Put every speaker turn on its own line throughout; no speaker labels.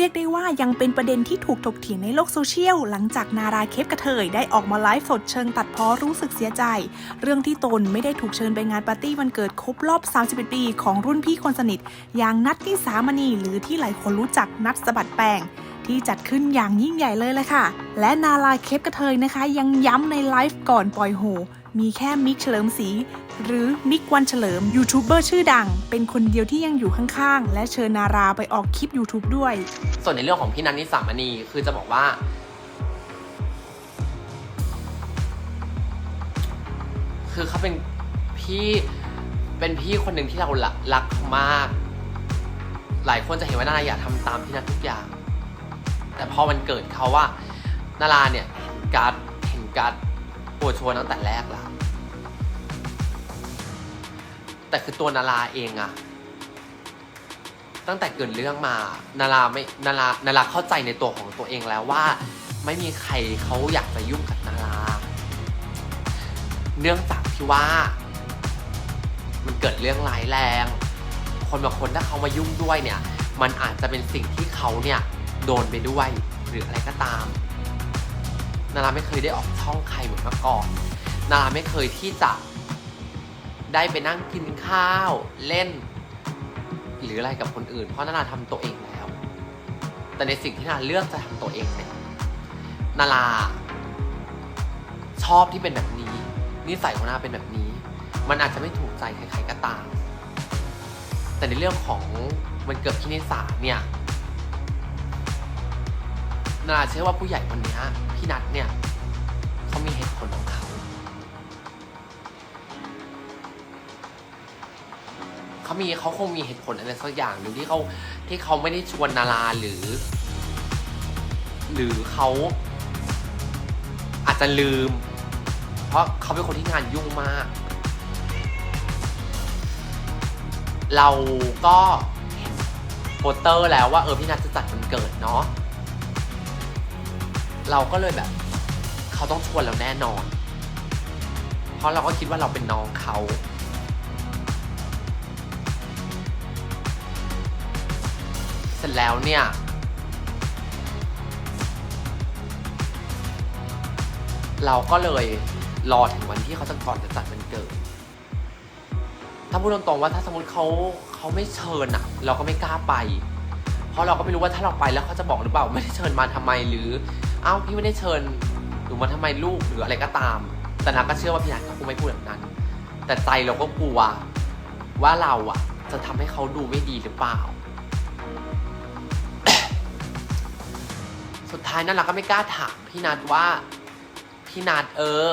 รียกได้ว่ายังเป็นประเด็นที่ถูกถกเถียงในโลกโซเชียล หลังจากนาราเคปกระเทยได้ออกมาไลฟ์สดเชิงตัดพ้อรู้สึกเสียใจ เรื่องที่ตนไม่ได้ถูกเชิญไปงานปาร์ตี้วันเกิดครบรอบ 31 ปีของรุ่นพี่คนสนิท อย่างนัทนิสามณีหรือที่หลายคนรู้จักนัทสะบัดแปงที่จัดขึ้นอย่างยิ่งใหญ่เลยเลยค่ะ และนาราเคปกระเทยนะคะ ยังย้ำในไลฟ์ก่อนปล่อยโฮ มีแค่มิกเฉลิมศรีหรือมิกวันเฉลิมยูทูบเบอร์ชื่อดัง เป็นคนเดียวที่ยังอยู่ข้างๆ และเชิญนาราไปออกคลิป YouTube ด้วย
ส่วนในเรื่องของพี่นันนิสามณีคือจะบอกว่า คือเขาเป็นพี่เป็นพี่คนหนึ่งที่เรารักรักมาก หลายคนจะเห็นว่านาราอยากทำตามพี่นัททุกอย่าง แต่พอมันเกิดเขาว่านาราเนี่ยเห็นการเห็นการ โปรโชว์ตั้งแต่แรกแล้วแต่คือตัวนาราเองอะตั้งแต่เกิดเรื่องมานาราไม่นารานาราเข้าใจในตัวของตัวเองแล้วว่า ไม่มีใครเขาอยากจะยุ่งกับนารา เนื่องจากที่ว่า มันเกิดเรื่องร้ายแรง คนบางคนถ้าเขามายุ่งด้วยเนี่ย มันอาจจะเป็นสิ่งที่เขาเนี่ยโดนไปด้วยหรืออะไรก็ตาม นาราไม่เคยได้ออกช่องใครเหมือนเมื่อก่อน นาราไม่เคยที่จะได้ไปนั่งกินข้าวเล่น หรืออะไรกับคนอื่น เพราะนาราทำตัวเองแล้ว แต่ในสิ่งที่นาราเลือกจะทำตัวเองเนี่ยนาราชอบที่เป็นแบบนี้นิสัยของนาราเป็นแบบนี้ มันอาจจะไม่ถูกใจใครๆก็ตาม แต่ในเรื่องของมันเกิดที่นิสาเนี่ย นาราเชื่อว่าผู้ใหญ่คนนี้พี่นัทเนี่ยเขามีเหตุผลของเขาเขามีเขาคงมีเหตุผลอะไรสักอย่างหนึ่งที่เขาที่เขาไม่ได้ชวนนาราหรือ หรือเขาอาจจะลืม เพราะเขาเป็นคนที่งานยุ่งมาก เราก็เห็นโปสเตอร์แล้วว่าเออพี่นัทจะจัดวันเกิดเนาะ เราก็เลยแบบ เขาต้องชวนเราแน่นอน เพราะเราก็คิดว่าเราเป็นน้องเขาเสร็จแล้วเนี่ย เราก็เลยรอถึงวันที่เขาจะก่อนจะจัดวันเกิด ถ้าพูดตรงๆว่าถ้าสมมติเขาเขาไม่เชิญอะเราก็ไม่กล้าไป เพราะเราก็ไม่รู้ว่าถ้าเราไปแล้วเขาจะบอกหรือเปล่าไม่ได้เชิญมาทำไมหรืออ้าวพี่ไม่ได้เชิญหรือมาทำไมลูกหรืออะไรก็ตาม แต่นาก็เชื่อว่าพี่นัทเขาคงไม่พูดแบบนั้น แต่ใจเราก็กลัวว่าเราอะจะทำให้เขาดูไม่ดีหรือเปล่า สุดท้ายนั่นเราก็ไม่กล้าถามพี่นัทว่าพี่นัทเออ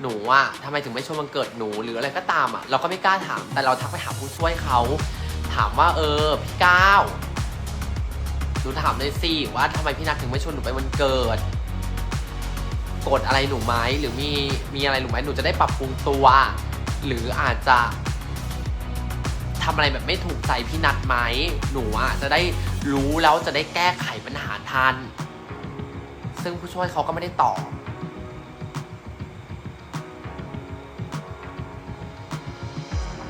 หนูอะทำไมถึงไม่ชวนวันเกิดหนูหรืออะไรก็ตามอะเราก็ไม่กล้าถามแต่เราทักไปหาผู้ช่วยเขาถามว่าเออ พี่ก้าว หนูถามเลยสิว่าทำไมพี่นัทถึงไม่ชวนหนูไปวันเกิดกดอะไรหนูไหมหรือมีมีอะไรหนูไหมหนูจะได้ปรับปรุงตัว หรืออาจจะทำอะไรแบบไม่ถูกใจพี่นัทไหมหนูอะจะได้รู้แล้วจะได้แก้ไขปัญหาทัน ซึ่งผู้ช่วยเขาก็ไม่ได้ตอบ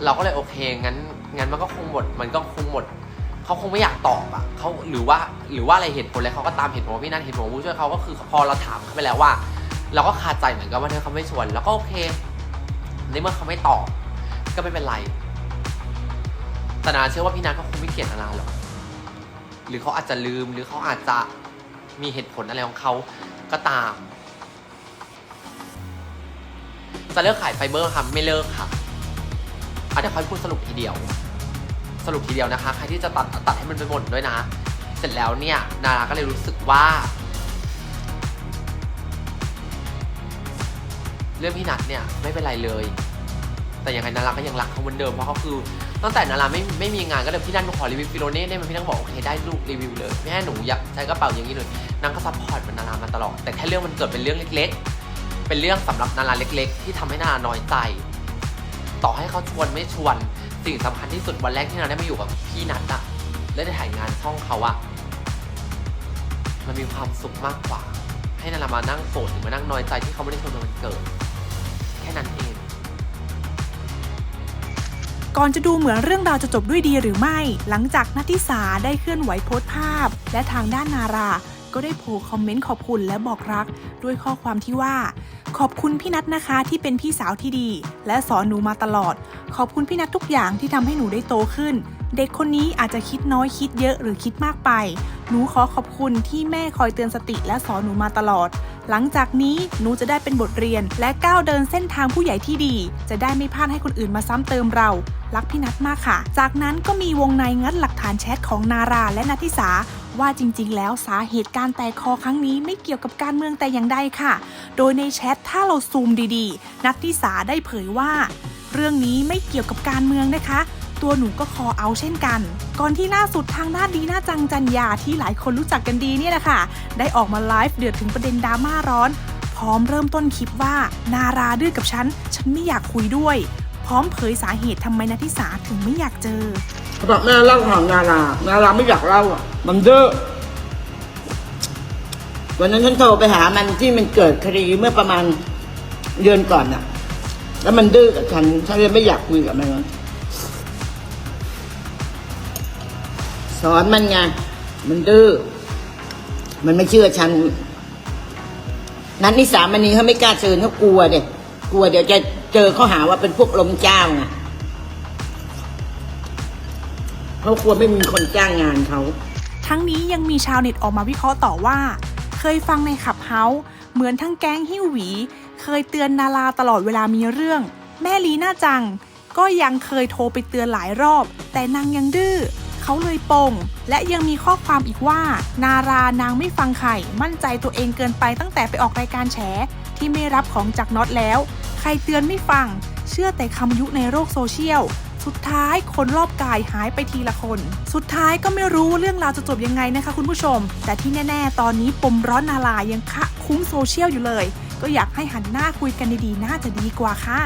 เราก็เลยโอเคงั้นงั้นมันก็คงหมดมันก็คงหมด เขาคงไม่อยากตอบอะเขาหรือว่าหรือว่าอะไรเหตุผลอะไรเขาก็ตามเหตุผลพี่นัทเหตุผลผู้ช่วยเขาก็คือพอเราถามเขาไปแล้วว่า เราก็คาใจเหมือนกันว่าถ้าเขาไม่ชวน แล้วก็โอเคในเมื่อเขาไม่ตอบก็ไม่เป็นไรแต่นาเชื่อว่าพี่นัทก็คงไม่เกลียดนาหรอกหรือเขาอาจจะลืมหรือเขาอาจจะมีเหตุผลอะไรของเขาก็ตาม จะเลิกขายไฟเบอร์ค่ะไม่เลิกค่ะอะเดี๋ยวค่อยพูดสรุปทีเดียว สรุปทีเดียวนะคะใครที่จะตัดตัดให้มันไปหมดด้วยนะ เสร็จแล้วเนี่ยนาราก็เลยรู้สึกว่า เรื่องพี่นัทเนี่ยไม่เป็นไรเลย แต่ยังไงนาราก็ยังรักเขาเหมือนเดิมเพราะเขาคือตั้งแต่นาราไม่ไม่มีงานก็เลยพี่นัทมาขอรีวิวฟิโลเน่ได้ไหมพี่นัทบอกโอเคได้ลูกรีวิวเลยแม่หนูอยากใช้กระเป๋าอย่างนี้เลยนางก็ซัพพอร์ตมันนารามาตลอดแต่แค่เรื่องมันเกิดเป็นเรื่องเล็ก ๆ เป็นเรื่องสำหรับนาราเล็ก ๆ ที่ทำให้นาราน้อยใจ ต่อให้เขาชวนไม่ชวน สิ่งสำคัญที่สุดวันแรกที่เราได้มาอยู่กับพี่นัทอะและได้ถ่ายงานช่องเขาอะมันมีความสุขมากกว่า ให้นารามานั่งโกรธหรือมานั่งน้อยใจที่เขาไม่ได้ชวนมันเกิด แค่นั้นเอง
ก่อนจะดูเหมือนเรื่องราวจะจบด้วยดีหรือไม่ หลังจากนัทธิสาได้เคลื่อนไหวโพสต์ภาพ และทางด้านนารา ก็ได้โพคอมเมนต์ขอบคุณและบอกรัก ด้วยข้อความที่ว่า ขอบคุณพี่นัทนะคะที่เป็นพี่สาวที่ดี และสอนหนูมาตลอด ขอบคุณพี่นัททุกอย่างที่ทำให้หนูได้โตขึ้น เด็กคนนี้อาจจะคิดน้อยคิดเยอะหรือคิดมากไป หนูขอขอบคุณที่แม่คอยเตือนสติและสอนหนูมาตลอด หลังจากนี้หนูจะได้เป็นบทเรียน และก้าวเดินเส้นทางผู้ใหญ่ที่ดี จะได้ไม่พลาดให้คนอื่นมาซ้ำเติมเรารักพี่นัทมากค่ะ จากนั้นก็มีวงในงัดหลักฐานแชทของนาราและนัทิสา ว่าจริงๆ แล้วสาเหตุการแตกคอครั้งนี้ไม่เกี่ยวกับการเมืองแต่อย่างใดค่ะ โดยในแชทถ้าเราซูมดีๆ นัทธิสาได้เผยว่า เรื่องนี้ไม่เกี่ยวกับการเมืองนะคะ ตัวหนูก็คอเอาเช่นกัน ก่อนที่ล่าสุดทางด้าดีหน่าจังจันยาที่หลายคนรู้จักกันดีเนี่ยแหละค่ะ ได้ออกมาไลฟ์เดือดถึงประเด็นดราม่าร้อน พร้อมเริ่มต้นคลิปว่า นาราดื้อกับฉัน ฉันไม่อยากคุยด้วย พร้อมเผยสาเหตุทำไมนัทธิสาถึงไม่อยากเจอ
บอกแม่เล่าของนารานาราไม่อยากเล่าอะ มันเด้อวันนั้นฉันโทรไปหามันที่มันเกิดคดีเมื่อประมาณเดือนก่อนน่ะ แล้วมันดื้อกับฉัน ฉันเลยไม่อยากคุยกับมันสอนมันไง มันดื้อ มันไม่เชื่อฉัน นั้นนิสามณีเขาไม่กล้าเชิญเขากลัวเด็กกลัวเดี๋ยวจะเจอเขาหาว่าเป็นพวกลมเจ้าไง เขากลัวไม่มีคนจ้างงานเขา
ทั้งนี้ยังมีชาวเน็ตออกมาวิเคราะห์ต่อว่า เคยฟังในขับเฮาส์เหมือนทั้งแก๊งฮิวหวี เคยเตือนนาราตลอดเวลามีเรื่อง แม่ลีน่าจัง ก็ยังเคยโทรไปเตือนหลายรอบ แต่นางยังดื้อเขาเลยปง และยังมีข้อความอีกว่า นารานางไม่ฟังใครมั่นใจตัวเองเกินไปตั้งแต่ไปออกรายการแฉที่ไม่รับของจากน็อตแล้ว ใครเตือนไม่ฟัง เชื่อแต่คำยุในโลกโซเชียล สุดท้ายคนรอบกายหายไปทีละคน สุดท้ายก็ไม่รู้เรื่องราวจะจบยังไงนะคะคุณผู้ชม แต่ที่แน่ ๆ ตอนนี้ปมร้อนนาลายังคะคุ้งโซเชียลอยู่เลย ก็อยากให้หันหน้าคุยกันดีๆ น่าจะดีกว่าค่ะ